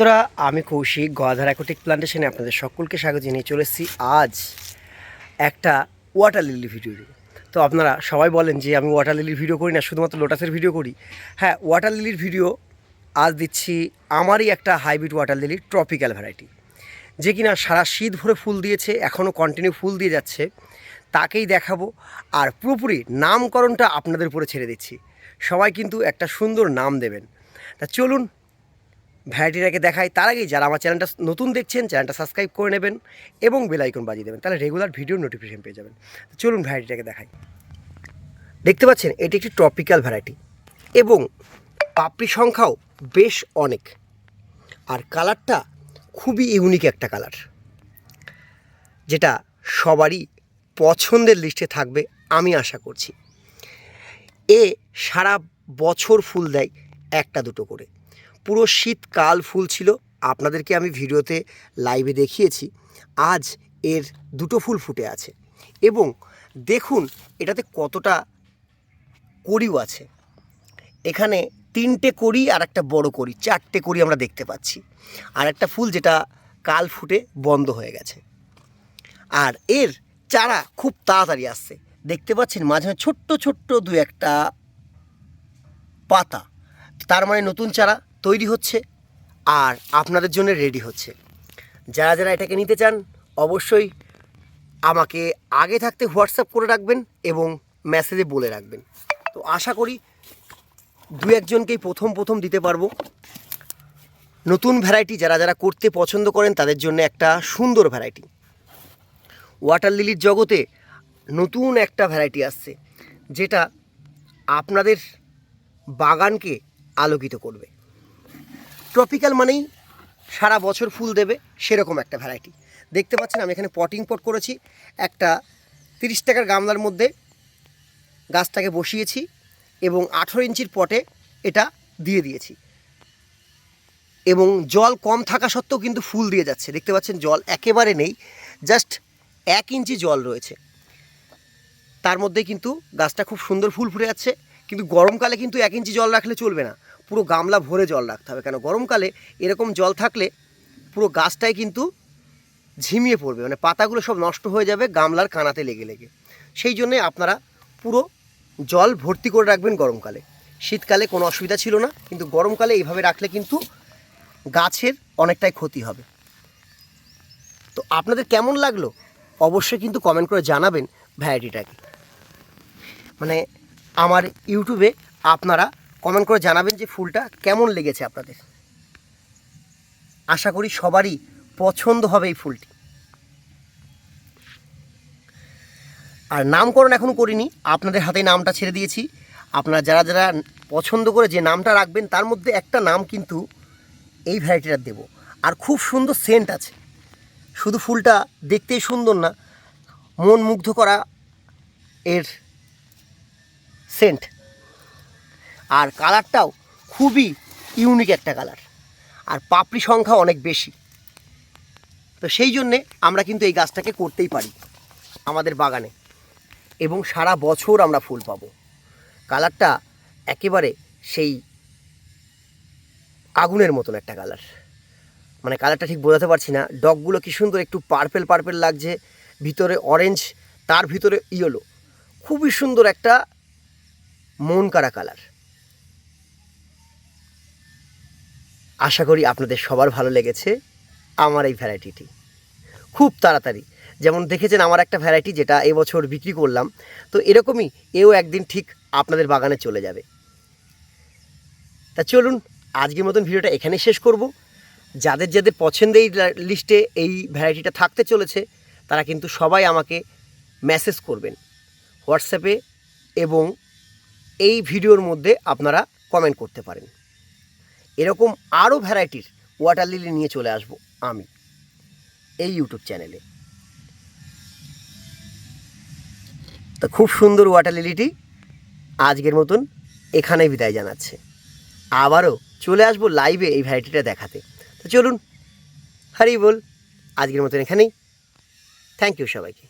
বন্ধুরা, আমি কৌশিক গদাধার অ্যাকোটিক প্লান্টেশনে আপনাদের সকলকে স্বাগত জানিয়ে চলে এসেছি আজ একটা ওয়াটার লিলি ভিডিও। তো আপনারা সবাই বলেন যে আমি ওয়াটার লিলির ভিডিও করি না, শুধুমাত্র লোটাসের ভিডিও করি। হ্যাঁ ওয়াটার লিলির ভিডিও আজ দিচ্ছি আমারই একটা হাইব্রিড ওয়াটার লিলির ট্রপিক্যাল ভ্যারাইটি যে কিনা সারা শীত ভরে ফুল দিয়েছে, এখনও কন্টিনিউ ফুল দিয়ে যাচ্ছে, তাকেই দেখাবো। আর পুরোপুরি নামকরণটা আপনাদের উপরে ছেড়ে দিচ্ছি। সবাই কিন্তু একটা সুন্দর নাম দেবেন। তা চলুন ভ্যারাইটিটাকে দেখাই, তার আগেই যারা আমার চ্যানেলটা নতুন দেখছেন, চ্যানেলটা সাবস্ক্রাইব করে নেবেন এবং বেল আইকন বাজিয়ে দেবেন, তাহলে রেগুলার ভিডিও নোটিফিকেশন পেয়ে যাবেন। চলুন ভ্যারাইটিটাকে দেখাই। দেখতে পাচ্ছেন, এটি একটি ট্রপিক্যাল ভ্যারাইটি এবং পাপড়ি সংখ্যাও বেশ অনেক। আর কালারটা খুবই ইউনিক একটা কালার যেটা সবারই পছন্দের লিস্টে থাকবে, আমি আশা করছি। এ সারা বছর ফুল দেয় একটা দুটো করে। পুরো শীতকাল ফুল ছিল। আপনাদেরকে আমি ভিডিওতে লাইভে দেখিয়েছি। আজ এর দুটো ফুল ফুটে আছে। এবং দেখুন, এটাতে কতটা কড়িও আছে। এখানে তিনটে কড়ি আর একটা বড় করি চারটে করি আমরা দেখতে পাচ্ছি। আর একটা ফুল যেটা কাল ফুটে বন্ধ হয়ে গেছে। আর এর চারা খুব তাড়াতাড়ি আসছে। দেখতে পাচ্ছেন মাঝে মাঝে ছোট্ট ছোট্ট দু একটা পাতা। তার মানে নতুন চারা। তৈরি হচ্ছে আর আপনাদের জন্য রেডি হচ্ছে। যারা যারা এটাকে নিতে চান, অবশ্যই আমাকে আগে থাকতে হোয়াটসঅ্যাপ করে রাখবেন এবং মেসেজে বলে রাখবেন। তো আশা করি দু একজনকেই প্রথম প্রথম দিতে পারব। নতুন ভ্যারাইটি যারা যারা করতে পছন্দ করেন, তাদের জন্য একটা সুন্দর ভ্যারাইটি ওয়াটার লিলির জগতে নতুন একটা ভ্যারাইটি আসছে, যেটা আপনাদের বাগানকে আলোকিত করবে। ট্রপিক্যাল মানেই সারা বছর ফুল দেবে, সেরকম একটা ভ্যারাইটি দেখতে পাচ্ছেন, আমি এখানে পটিং পট করেছি, একটা তিরিশ টাকার গামলার মধ্যে গাছটাকে বসিয়েছি এবং আঠেরো ইঞ্চির পটে এটা দিয়ে দিয়েছি। এবং জল কম থাকা সত্ত্বেও কিন্তু ফুল দিয়ে যাচ্ছে। দেখতে পাচ্ছেন, জল একেবারে নেই জাস্ট এক ইঞ্চি জল রয়েছে। তার মধ্যে কিন্তু গাছটা খুব সুন্দর ফুল ফুটে যাচ্ছে। কিন্তু গরমকালে কিন্তু এক ইঞ্চি জল রাখলে চলবে না। পুরো গামলা ভরে জল রাখতে হবে। কেন? গরমকালে এরকম জল থাকলে পুরো গাছটাই কিন্তু ঝিমিয়ে পড়বে। মানে পাতাগুলো সব নষ্ট হয়ে যাবে গামলার কানাতে লেগে লেগে। সেই জন্যে আপনারা পুরো জল ভর্তি করে রাখবেন গরমকালে। শীতকালে কোনো অসুবিধা ছিল না, কিন্তু গরমকালে এইভাবে রাখলে কিন্তু গাছের অনেকটাই ক্ষতি হবে। তো আপনাদের কেমন লাগল? অবশ্যই কিন্তু কমেন্ট করে জানাবেন ভ্যারাইটিটাকে। মানে আমার ইউটিউবে আপনারা কমেন্ট করে জানাবেন যে ফুলটা কেমন লেগেছে আপনাদের। আশা করি সবারই পছন্দ হবে এই ফুলটি। আর নামকরণ এখনও করিনি, আপনাদের হাতে নামটা ছেড়ে দিয়েছি। আপনারা যারা যারা পছন্দ করে যে নামটা রাখবেন, তার মধ্যে একটা নাম কিন্তু এই ভ্যারাইটিটা দেবো। আর খুব সুন্দর সেন্ট আছে। শুধু ফুলটা দেখতেই সুন্দর না, মন মুগ্ধ করা এর সেন্ট। আর কালারটাও খুবই ইউনিক একটা কালার। আর পাপড়ি সংখ্যা অনেক বেশি। তো সেই জন্যে আমরা কিন্তু এই গাছটাকে করতেই পারি আমাদের বাগানে। এবং সারা বছর আমরা ফুল পাবো। কালারটা একেবারে সেই আগুনের মতন একটা কালার। মানে কালারটা ঠিক বোঝাতে পারছি না। ডগগুলো কি সুন্দর একটু পার্পেল পার্পেল লাগছে। ভিতরে অরেঞ্জ তার ভিতরে ইয়েলো খুবই সুন্দর একটা মন কারা কালার? আশা করি আপনাদের সবার ভালো লেগেছে আমার এই ভ্যারাইটিটি খুব তাড়াতাড়ি। যেমন দেখেছেন আমার একটা ভ্যারাইটি যেটা এবছর বিক্রি করলাম। তো এরকমই এও একদিন ঠিক আপনাদের বাগানে চলে যাবে। তা চলুন, আজকের মতন ভিডিওটা এখানে শেষ করব। যাদের যাদের পছন্দের লিস্টে এই ভ্যারাইটিটা থাকতে চলেছে, তারা কিন্তু সবাই আমাকে মেসেজ করবেন। হোয়াটসঅ্যাপে এবং এই ভিডিওর মধ্যে আপনারা কমেন্ট করতে পারেন। এরকম আরও ভ্যারাইটির ওয়াটার লিলি নিয়ে চলে আসব আমি এই ইউটিউব চ্যানেলে তো খুব সুন্দর ওয়াটার লিলিটি আজকের মতন এখানেই বিদায় জানাচ্ছে। আবারও চলে আসব লাইভে এই ভ্যারাইটিটা দেখাতে। তো চলুন, হারি বল, আজকের মতন এখানেই। থ্যাংক ইউ সবাইকে।